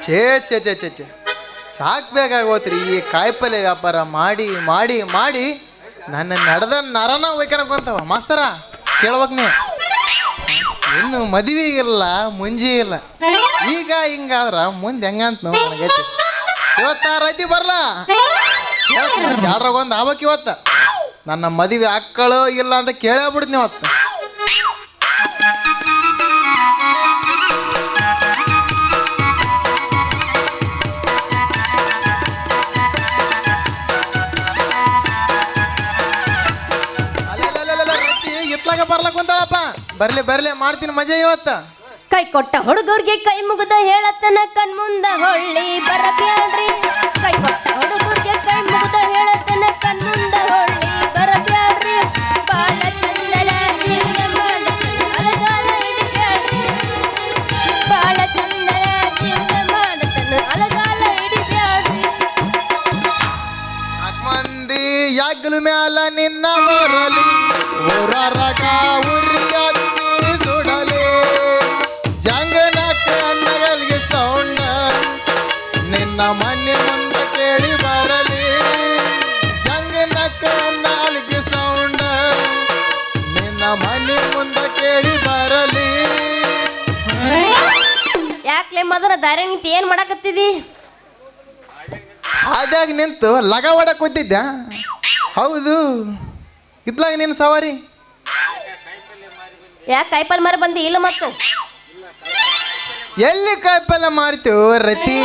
ಛೇ ಛೇ ಛೇ ಛೇ ಛೇ. ಸಾಕ್ಬೇಕಾಗೋತ್ರಿ ಈ ಕಾಯಿಪಲ್ಲೆ ವ್ಯಾಪಾರ ಮಾಡಿ ಮಾಡಿ ಮಾಡಿ ನನ್ನ ನಡೆದ ನರನ ಒಯ್ಕನಕೊಂತವ ಮಾಸ್ತರ ಕೇಳ್ಬೇಕನೆ ಇನ್ನು ಮದುವೆ ಇಲ್ಲ ಮುಂಜಿ ಇಲ್ಲ. ಈಗ ಹಿಂಗಾದ್ರೆ ಮುಂದೆ ಹೆಂಗಂತ ನಾವು ನನಗೈತಿ. ಇವತ್ತ ರೈತಿ ಬರಲಾ? ಎರಡ್ರಾಗ ಒಂದು ಆಬೇಕು ಇವತ್ತ. ನನ್ನ ಮದುವೆ ಅಕ್ಕಳು ಇಲ್ಲ ಅಂತ ಕೇಳೇ ಬಿಡ್ತೀನಿ ಇವತ್ತು ಬರ್ಲಿ ಬರ್ಲಿ ಮಾಡ್ತೀನಿ ಮಜಾ ಇವತ್ತ. ಕೈ ಕೊಟ್ಟ ಹುಡುಗರಿಗೆ ಕೈ ಮುಗಿದ ಹೇಳತನ ಕಣ್ಮುಂದ ಹೊಳ್ಳಿ ಬರಬ್ಯಾಡ್ರಿ ಕೈ ಕೊಟ್ಟ ಹುಡುಗರಿಗೆ ಕೈ ಮುಗಿದ ಹೇಳತನ ಕಣ್ಮುಂದ ಹೊಳ್ಳಿ ಬರಬೇಡ್ರಿ ಬಾಳ ಜೀವನ ಮಾಡತನ ಅಲಗಾಲ ಹಿಡಿಬ್ಯಾಡ್ರಿ ಬಾಳ ಚಂದನ ಜೀವನ ಮಾಡತನ ಅಲಗಾಲ ಹಿಡಿಬ್ಯಾಡ್ರಿ ನಾಲ್ಕು ಮಂದಿ ಯಾಗಲು ಮ್ಯಾಲ ನಿನ್ನ ಹೊರಲಿ ಊರರಗ ಉರಿ ಮನೆ ಮುಂದೆ ಕೇಳಿ ಬರಲಿ. ಜಂಗನಕ್ಕ ನಾಲ್ಗೆ ಸೌಂಡ. ನಿನ್ನ ಮನೆ ಮುಂದೆ ಕೇಳಿ ಬರಲಿ. ಯಾಕ್ಲೆ ಮದನ ದಾರಿ ನಿಂತು ಏನ್ ಮಾಡಕತ್ತಿದಿ? ಆದಾಗ ನಿಂತು ಲಗ ಹೊಡಕ್ ಕೂತಿದ್ದ ಹೌದು. ಇದ್ಲಾಗ ನಿನ್ನ ಸವಾರಿ? ಯಾಕೆ ಕೈಪಲ್ ಮರ ಬಂದಿ? ಇಲ್ಲ ಮತ್ತು. ಎಲ್ಲಿ ಕಾಯಿಪಲ್ಲೆ ಮಾರ್ತೀವಿ ರತಿ?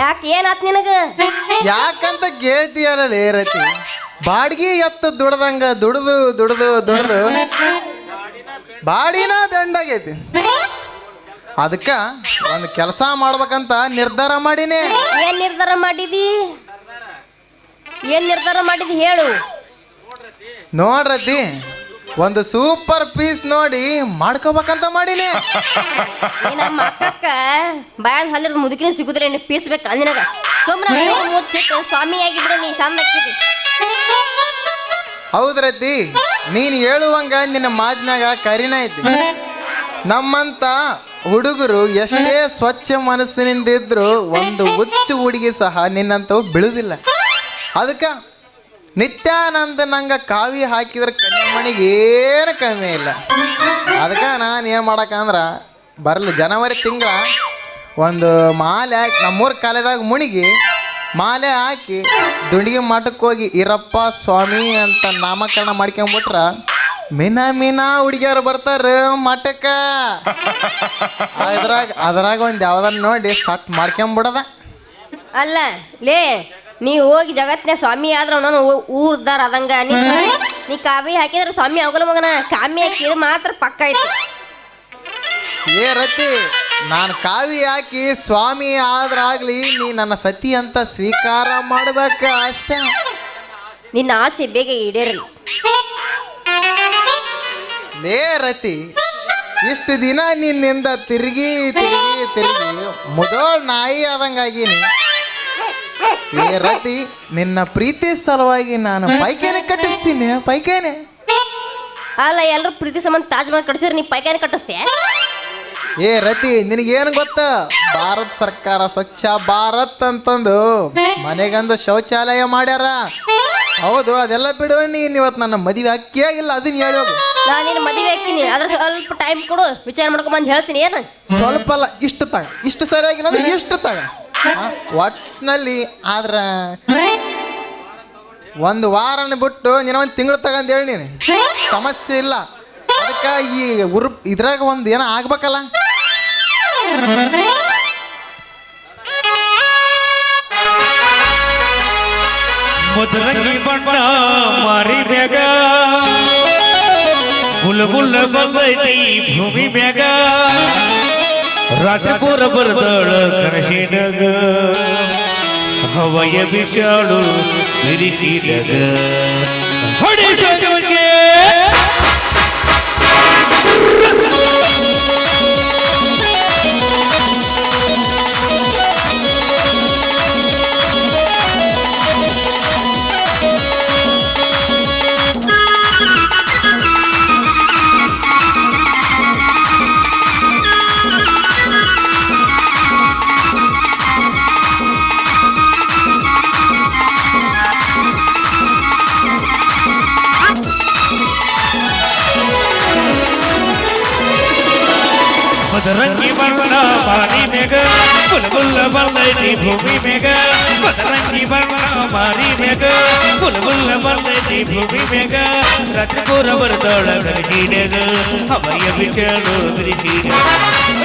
ಯಾಕೆ ಏನಾತ್ ನಿನಗ? ಯಾಕಂತ ಕೇಳ್ತೀಯಾರಲ್ಲ ರತಿ. ಬಾಡ್ಗಿ ಎತ್ತು ದುಡ್ದಂಗ ದುಡ್ದು ದುಡ್ದು ದುಡ್ದು. ಬಾಡಿನ ದಂಡಾಗೈತಿ. ಅದಕ್ಕ ಒಂದು ಕೆಲಸ ಮಾಡ್ಬೇಕಂತ ನಿರ್ಧಾರ ಮಾಡಿನಿ. ಏನ್ ನಿರ್ಧಾರ ಮಾಡಿದಿ? ಏನ್ ನಿರ್ಧಾರ ಮಾಡಿದಿ ಹೇಳು. ನೋಡ್ರತಿ ಒಂದು ಸೂಪರ್ ಪೀಸ್ ನೋಡಿ ಮಾಡ್ಕೋಬೇಕಂತ ಮಾಡೀನಿ. ಈ ನಮ್ಮ ಅಕ್ಕಕ್ಕ ಬಾಯ್ ಹಲ್ಲಿರದ ಮುದುಕಿನ ಸಿಗುದ್ರೆ ನೀನು ಪೀಸ್ಬೇಕು ಅಂದಿನಾಗ ಸುಮ್ಮನೆ ಮುಚ್ಚಿಟ್ಟು ಸ್ವಾಮಿಯಾಗಿ ಬಿಡು ನೀ ಚಂದ ಹೌದ್ರತಿ ನೀನು ಹೇಳುವಂಗ ನಿನ್ನ ಮಾತಿನಾಗ ಕರಿನ ಐತಿ. ನಮ್ಮಂತ ಹುಡುಗರು ಎಷ್ಟೇ ಸ್ವಚ್ಛ ಮನಸ್ಸಿನಿಂದ ಇದ್ರು ಒಂದು ಹುಚ್ಚು ಹುಡುಗಿ ಸಹ ನಿನ್ನಂತವು ಬೀಳುದಿಲ್ಲ. ಅದಕ್ಕೆ ನಿತ್ಯಾನಂದ ನಂಗೆ ಕಾವಿ ಹಾಕಿದ್ರೆ ಕನ್ಯಮಣಿಗೆ ಏನು ಕಮ್ಮಿ ಇಲ್ಲ. ಅದಕ್ಕೆ ನಾನು ಏನು ಮಾಡೋಕಂದ್ರೆ ಬರಲಿ ಜನವರಿ ತಿಂಗಳ ಒಂದು ಮಾಲೆ ಹಾಕಿ, ನಮ್ಮೂರ ಕಾಲದಾಗ ಮುಣಿಗಿ ಮಾಲೆ ಹಾಕಿ ದುಂಡಿಗೆ ಮಠಕ್ಕೆ ಹೋಗಿ, ಇರಪ್ಪ ಸ್ವಾಮಿ ಅಂತ ನಾಮಕರಣ ಮಾಡ್ಕೊಂಬಿಟ್ರ, ಮಿನ ಮಿನ ಹುಡುಗಿಯರು ಬರ್ತಾರ ಮಠಕ್ಕ. ಅದ್ರಾಗ ಅದ್ರಾಗ ಒಂದು ಯಾವ್ದನ್ನ ನೋಡಿ ಸಟ್ ಮಾಡ್ಕೊಂಬಿಡದ. ಅಲ್ಲ, ಲೇ ನೀ ಹೋಗಿ ಜಗತ್ತಿನ ಸ್ವಾಮಿ ಆದ್ರ ನಾನು ಊರ್ದಾರ ಅದಂಗ ನೀ ನೀ ಕಾವಿ ಹಾಕಿದ್ರೆ ಸ್ವಾಮಿ ಅವಗಲ ಮಗನ. ಕಾಮಿ ಹಾಕಿದ್ರೆ ಮಾತ್ರ ಪಕ್ಕ ಐತಿ. ಏ ರತಿ ನಾನು ಕಾವಿ ಹಾಕಿ ಸ್ವಾಮಿ ಆದ್ರಾಗ್ಲಿ ನೀ ನನ್ನ ಸತಿ ಅಂತ ಸ್ವೀಕಾರ ಮಾಡ್ಬೇಕ ಅಷ್ಟೇ? ನಿನ್ನ ಆಸೆ ಬೇಗ ಈಡೇರಲಿ. ಲೇ ರತಿ ಇಷ್ಟು ದಿನ ನಿನ್ನಿಂದ ತಿರುಗಿ ತಿರುಗಿ ತಿರುಗಿ ಮುದೋಳ್ ನಾಯಿ ಆದಂಗಾಗೀನಿ. ಏ ರತಿ ನಿನ್ನ ಪ್ರೀತಿ ಸಲುವಾಗಿ ನಾನು ಪೈಕೇನೆ ಕಟ್ಟಿಸ್ತೀನಿ ಪೈಕೇನೆ. ಅಲ್ಲ ಎಲ್ಲರೂ ಪ್ರೀತಿ ಸಂಬಂಧ ತಾಜ್ ಮಹಲ್ ಕಟ್ಸಿದ್ರೆ ನೀ ಪೈಕಾನೆ ಕಟ್ಟಿಸ್ತೀಯ? ಏ ರತಿ ನಿನಗೇನು ಗೊತ್ತ? ಭಾರತ ಸರ್ಕಾರ ಸ್ವಚ್ಛ ಭಾರತ್ ಅಂತಂದು ಮನೆಗೊಂದು ಶೌಚಾಲಯ ಮಾಡ್ಯಾರ. ಹೌದು ಅದೆಲ್ಲ ಬಿಡು ನೀನ್ ಇವತ್ತು ನನ್ನ ಮದುವೆ ಅಕ್ಕೇ ಇಲ್ಲ ಅದನ್ನ ಹೇಳೋದು ನಾನು ನಿನ್ನ ಮದುವೆ ಹಾಕಿನಿ ಅದ್ರ ಸ್ವಲ್ಪ ಟೈಮ್ ಕೊಡು ವಿಚಾರ ಮಾಡ್ಕೊಂಬಂದು ಹೇಳ್ತೀನಿ ಏನು? ಸ್ವಲ್ಪ ಅಲ್ಲ ಇಷ್ಟು ತಗ ಇಷ್ಟು ಸರಿಯಾಗಿಲ್ಲ ಅಂದ್ರೆ ಇಷ್ಟು ತಗ. ಆ, ಒಟ್ನಲ್ಲಿ ಆದ್ರ ಒಂದು ವಾರನ ಬಿಟ್ಟು ನೀನು ಒಂದು ತಿಂಗಳು ತಗೊಂಡ್ ಹೇಳಿ ನೀನು. ಸಮಸ್ಯೆ ಇಲ್ಲ. ಅದಕ್ಕೆ ಈ ಉರ್ ಇದ್ರಾಗ ಒಂದು ಏನೋ ಆಗ್ಬೇಕಲ್ಲ? ಮುದ್ರಂಗಿ ಬಣ್ಣ ಮಾರಿ ಗುಲ್ ಗುಲ್ ಬಂದೈತಿ ಭೂಮಿ ಮ್ಯಾಗ. ರಾಜಪುರ ಬರದಳ ಕನಸಿನಗ. ಹವಯ ಬಿಚಾಡು ಬಿರಿಸಿದಾಗ ಹೊಡಿ बजरंगी बन्ना मारी मेग बुलबुल बल्लनी भूमि मेग बजरंगी बन्ना मारी मेग बुलबुल बल्लनी भूमि मेग रत्नपुर बरदोड़ गरहीनेग हमारी बिचड़ो गरहीनेग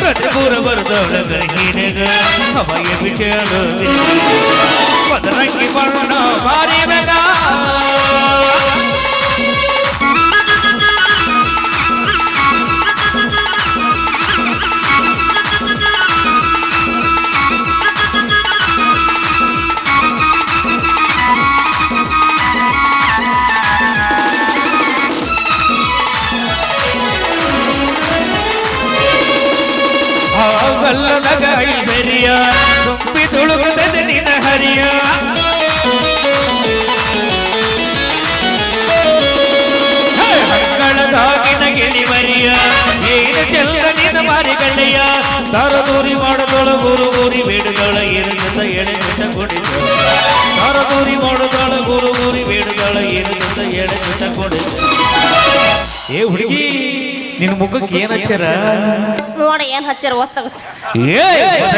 रत्नपुर बरदोड़ गरहीनेग हमारी बिचड़ो गरहीनेग बजरंगी बन्ना मारी मेगा ತಾರದೂರಿ ಮಾಡದೊಳ ಗುರು ಊರಿ ಬೇಡುಗಳ ಏನು ಚಂದ ಎಳೆ ಚಂದ ಕೊಡಿಸ ತಾರದೂರಿ ಮಾಡದೊಳ ಗುರು ಊರಿ ಬೇಡುಗಳ ಏನು ಚಂದ ಎಳೆ ಚಂದ ಕೊಡಿಸ ಏ ಹುಡುಗಿ ನಿನ್ನ ಮುಖಕ್ಕೆ ಏನ್ ಹಚ್ಚಾರ ನೋಡ ಏನ್ ಹಚ್ಚಾರ ಒತ್ತಾಗುತ್ತೆ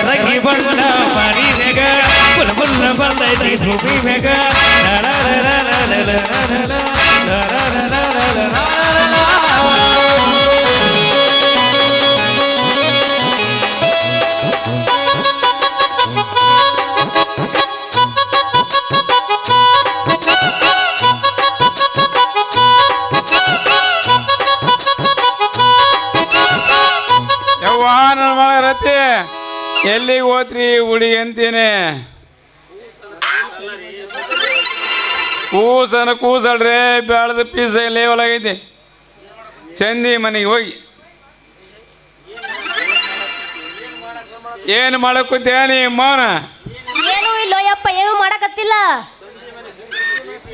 ರಂಗಿ ಬಣ್ಣ ಮಣಿ ಮೇಗ ಬುಲ್ ಬುಲ್ಲ ಬಂದೈತಿ ಭೂಮಿ ಮೇಗ ಯವ್ವ ನನ್ನ ಮಗ ರತಿ ಎಲ್ಲಿಗೆ ಹೋತ್ರಿ ಹುಡುಗಿ ಅಂತೀನಿ? ಕೂಸನ ಕೂಸಳ್ರಿ ಬೆಳೆದ ಪೀಸ ಲೇವಲ್ ಆಗೈತಿ. ಚಂದಿ ಮನೆಗೆ ಹೋಗಿ. ಏನು ಮಾಡಕ್ಕೂತೇನಿ ಮೌನ? ಏನು ಇಲ್ಲೋ ಏನು ಏನೂ ಮಾಡಕತ್ತಿಲ್ಲ.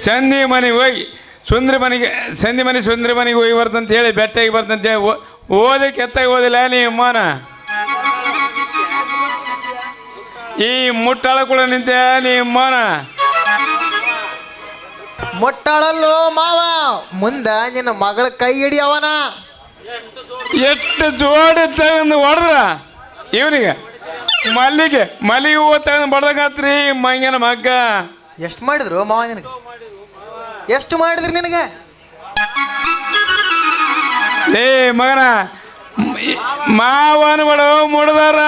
ಚಂದಿ ಮನೆಗೆ ಹೋಗಿ ಸುಂದ್ರಿ ಮನೆಗೆ ಚಂದಿ ಮನೆ ಸುಂದ್ರಿ ಮನೆಗೆ ಹೋಗಿ ಬರ್ತಂತ ಹೇಳಿ ಬೆಟ್ಟಾಗಿ ಬರ್ತಂತ ಹೇಳಿ ಓ- ಕೆತ್ತಾಗಿ ಓದಿಲ್ಲ ನೀ ಅಮ್ಮನ ಈ ಮುಟ್ಟಾಳ ಕೂಡ ನಿಂತೆ ನೀ ಅಮ್ಮನ ಮುಟ್ಟಾಳಲ್ಲೋ ಮಾವ ಮುಂದ ನಿನ್ನ ಮಗಳ ಕೈ ಹಿಡಿಯವನ ಎಷ್ಟು ಜೋಡಿ ತಗೊಂಡು ಹೊಡೆದ್ರ? ಇವನಿಗೆ ಮಲ್ಲಿಗೆ ಮಲ್ಲಿಗೆ ಹೂವು ತಗೊಂಡು ಬಡ್ದಾಗತ್ರಿ ಮಂಗನ ಮಗ್ಗ. ಎಷ್ಟು ಮಾಡಿದ್ರು ಮಾವ ನಿನಗೆ? ಎಷ್ಟು ಮಾಡಿದ್ರಿ ನಿನಗೆ? ಏ ಮಗನ ಮಾವನ ಬಡ ಮಾವನಗಳು ಮುಡ್ದಾರ.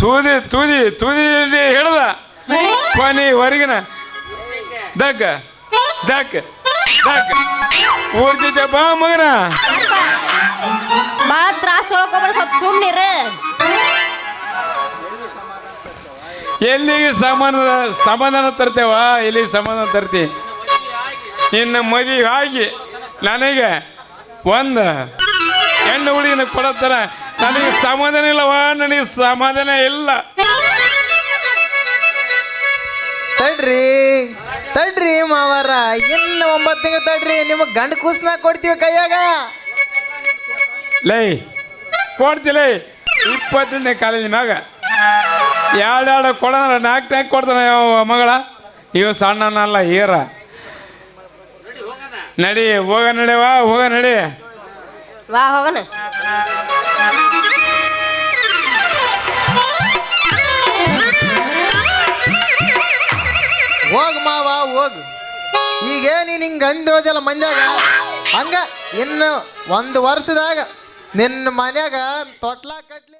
ತೂದಿ ತೂದಿ ತೂದಿ ಹೇಳ್ದ. ಕೊನಿ ಹೊರಗಿನ. ದಗ್ಗ ದಕ್ಕ ದಕ್ಕ ಊರ್ತಿದ್ದೆ ಬಾ ಮಗನ. ಭಾಳ ತ್ರಾಸ ತೊಳ್ಕೊಬೇಡ ಸ್ವಲ್ಪ ಸುಮ್ಮನಿರ ಎಲ್ಲಿಗೆ ಸಮಾಧಾನ ಸಮಾಧಾನ ತರ್ತೇವ? ಎಲ್ಲಿಗೆ ಸಮಾಧಾನ ತರ್ತಿ? ಇನ್ನು ಮದುವೆ ಆಗಿ. ನನಗೆ ಒಂದು ಹೆಣ್ಣು ಹುಡುಗಿನ ಕೊಡತ್ತಾರ. ನನಗೆ ಸಮಾಧಾನ ಇಲ್ಲವ ನನಗೆ ಸಮಾಧಾನ ಇಲ್ಲ. ತಡ್ರಿ ತಡ್ರಿ ಮಾವರ ಇನ್ನು ಒಂಬತ್ತು ತಿಂಗಳು ತಡ್ರಿ ನಿಮಗೆ ಗಂಡು ಕೂಸ್ನ ಕೊಡ್ತೀವಿ ಕೈಯಾಗ. ಲೈ ಕೊಡ್ತಿಲೇ ಇಪ್ಪತ್ತನೇ ಕಾಲೇಜ್ ಮ್ಯಾಗ. ಎರಡು ಕೊಡೋಣ ನಾಲ್ಕು ನಾಲ್ಕು ಕೊಡ್ತಾನೆ ಮಗಳ. ಇವ ಸಣ್ಣನಲ್ಲ ಈರ ನಡಿ ಹೋಗ ನಡೆವ ಹೋಗ ನಡಿ. ವಾ ಹೋಗೋಣ. ಹೋಗ್ ಮಾವಾ ಹೋಗ್. ಈಗ ನೀನು ಹಿಂಗೆ ಅಂದೋದಲ್ಲ ಮಂದ್ಯಾಗ? ಹಂಗ ಇನ್ನು ಒಂದು ವರ್ಷದಾಗ ನಿನ್ನ ಮನ್ಯಾಗ ತೊಟ್ಲ ಕಟ್ಲಿ